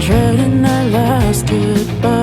Dreading and I lost goodbye.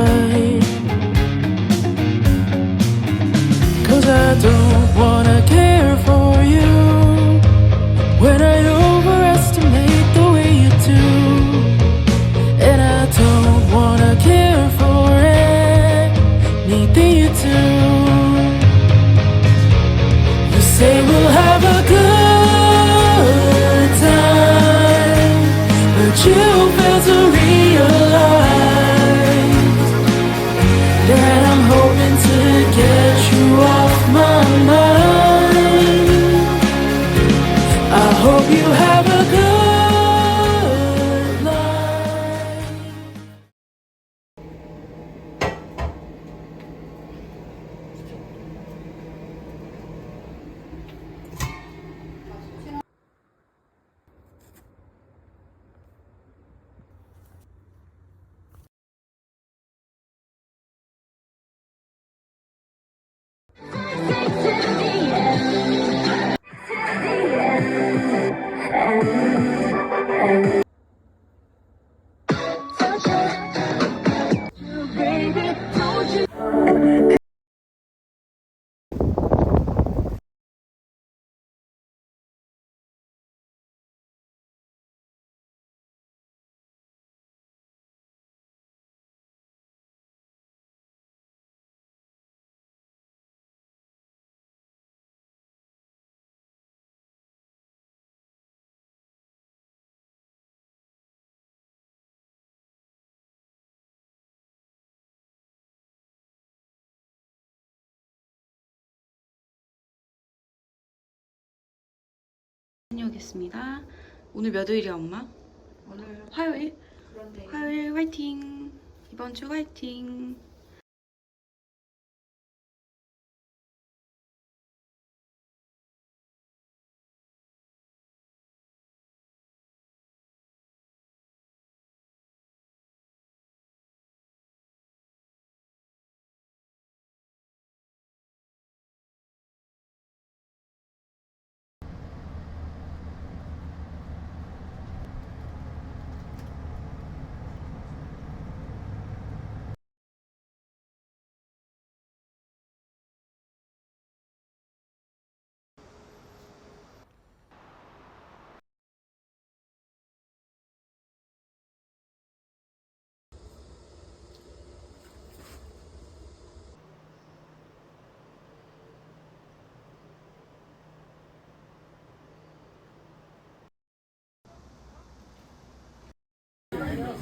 I hope you have a good 다녀오겠습니다. 오늘 몇 요일이야 엄마? 오늘 화요일? 화요일 화이팅! 이번 주 화이팅!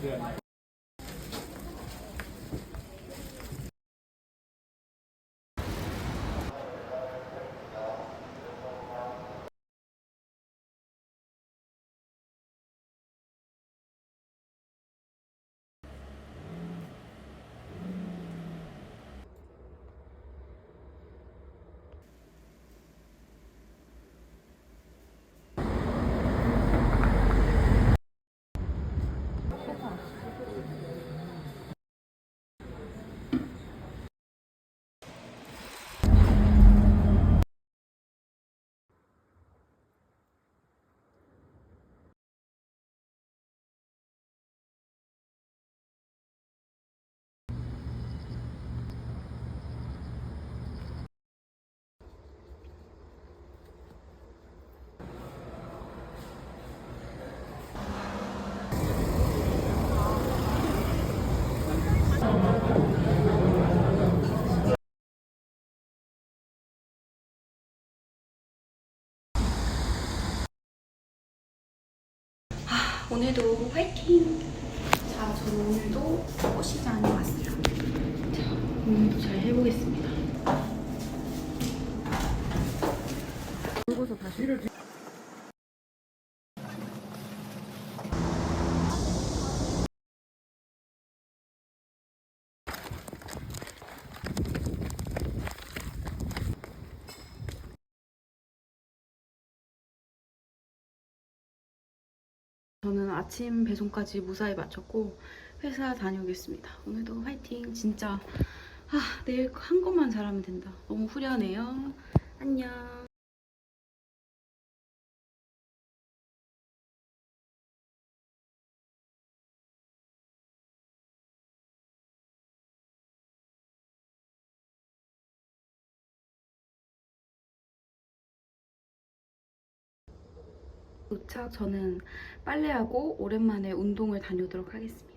Yeah. 오늘도 화이팅! 자, 저 오늘도 꽃시장에 왔어요. 자, 오늘도 잘 해보겠습니다. 저는 아침 배송까지 무사히 마쳤고 회사 다녀오겠습니다. 오늘도 화이팅! 진짜 아, 내일 한 것만 잘하면 된다. 너무 후련해요. 안녕. 도착 저는 빨래하고 오랜만에 운동을 다녀오도록 하겠습니다.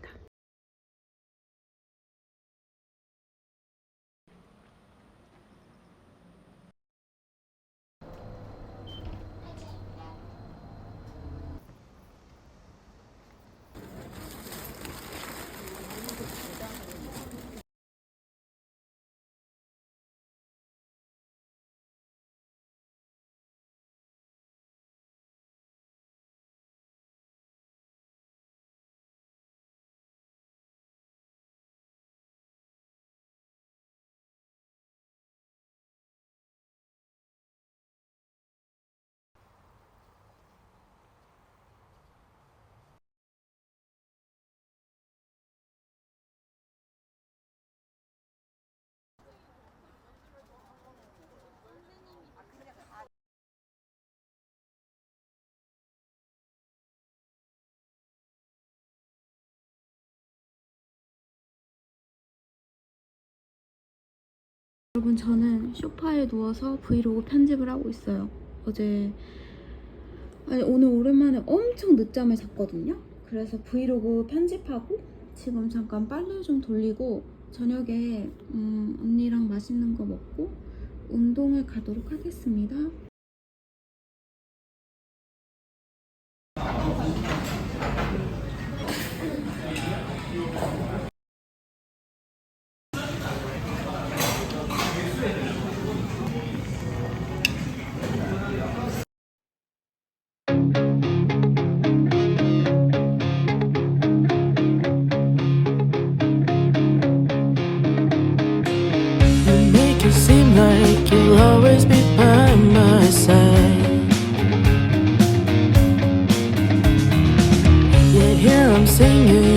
여러분 저는 소파에 누워서 브이로그 편집을 하고 있어요. 어제 아니 오늘 오랜만에 엄청 늦잠을 잤거든요. 그래서 브이로그 편집하고 지금 잠깐 빨래 좀 돌리고 저녁에 음, 언니랑 맛있는 거 먹고 운동을 가도록 하겠습니다. singing